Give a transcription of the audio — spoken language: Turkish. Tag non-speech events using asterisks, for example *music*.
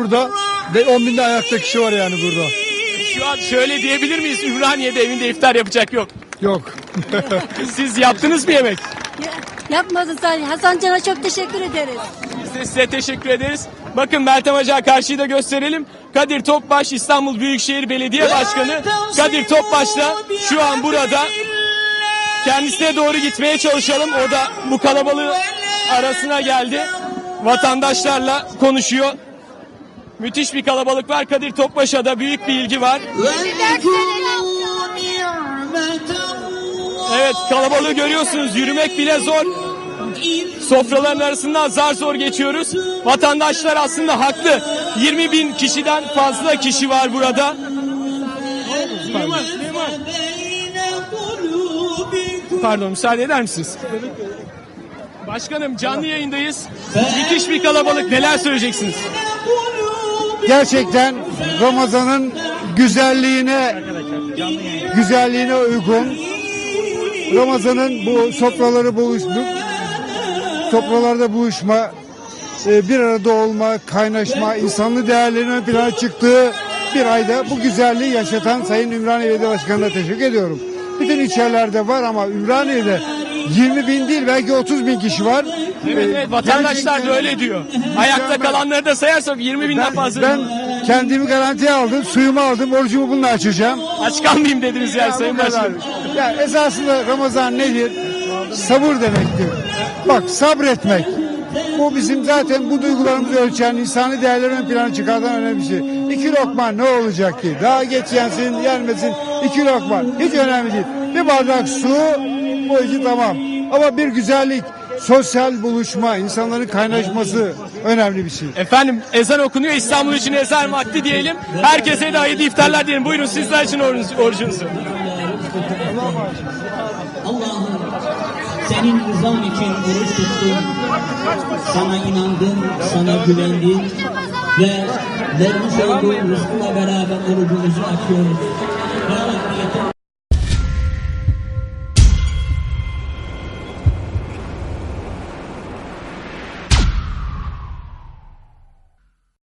burada ve 10 binde ayakta kişi var yani burada. Şu an şöyle diyebilir miyiz? Ümraniye'de evinde iftar yapacak yok. Yok. *laughs* Siz yaptınız mı yemek? Ya- Yapmadı Salih. Hasan Can'a çok teşekkür ederiz. Biz de size teşekkür ederiz. Bakın Meltem Hoca karşıyı da gösterelim. Kadir Topbaş İstanbul Büyükşehir Belediye Başkanı Kadir Topbaş da şu an burada. Kendisine doğru gitmeye çalışalım. O da bu kalabalığın arasına geldi. Vatandaşlarla konuşuyor. Müthiş bir kalabalık var. Kadir Topbaş'a büyük bir ilgi var. Evet kalabalığı görüyorsunuz. Yürümek bile zor. Sofraların arasından zar zor geçiyoruz. Vatandaşlar aslında haklı. 20 bin kişiden fazla kişi var burada. Pardon müsaade eder misiniz? Başkanım canlı yayındayız. Müthiş bir kalabalık. Neler söyleyeceksiniz? Gerçekten Ramazan'ın güzelliğine güzelliğine uygun Ramazan'ın bu sofraları buluştuk sofralarda buluşma e, bir arada olma kaynaşma insanlı değerlerin ön plana çıktığı bir ayda bu güzelliği yaşatan Sayın Ümraniye Belediye Başkanı'na teşekkür ediyorum. Bütün ilçelerde var ama Ümraniye'de 20 bin değil belki 30 bin kişi var. Evet, evet vatandaşlar da öyle diyor. Ayakta kalanları da sayarsak 20 binden fazla. ben kendimi garantiye aldım, suyumu aldım, orucumu bununla açacağım. Aç kalmayayım dediniz yani Ya Sayın. Başkanım. Ya esasında Ramazan nedir? Sabır demektir. Bak sabretmek. Bu bizim zaten bu duygularımızı ölçen, insani değerleri ön plana çıkartan önemli bir şey. İki lokma ne olacak ki? Daha geç yensin, yenmesin. İki lokma. Hiç önemli değil. Bir bardak su, bu işi tamam. Ama bir güzellik, sosyal buluşma, insanların kaynaşması önemli bir şey. Efendim ezan okunuyor İstanbul için ezan vakti diyelim. Herkese de hayırlı iftarlar diyelim. Buyurun sizler için oruc- orucunuzu. Allah'ım senin rızan için oruç tuttum. Sana inandım, sana güvendim ve vermiş olduğun rızkla beraber orucumuzu açıyoruz.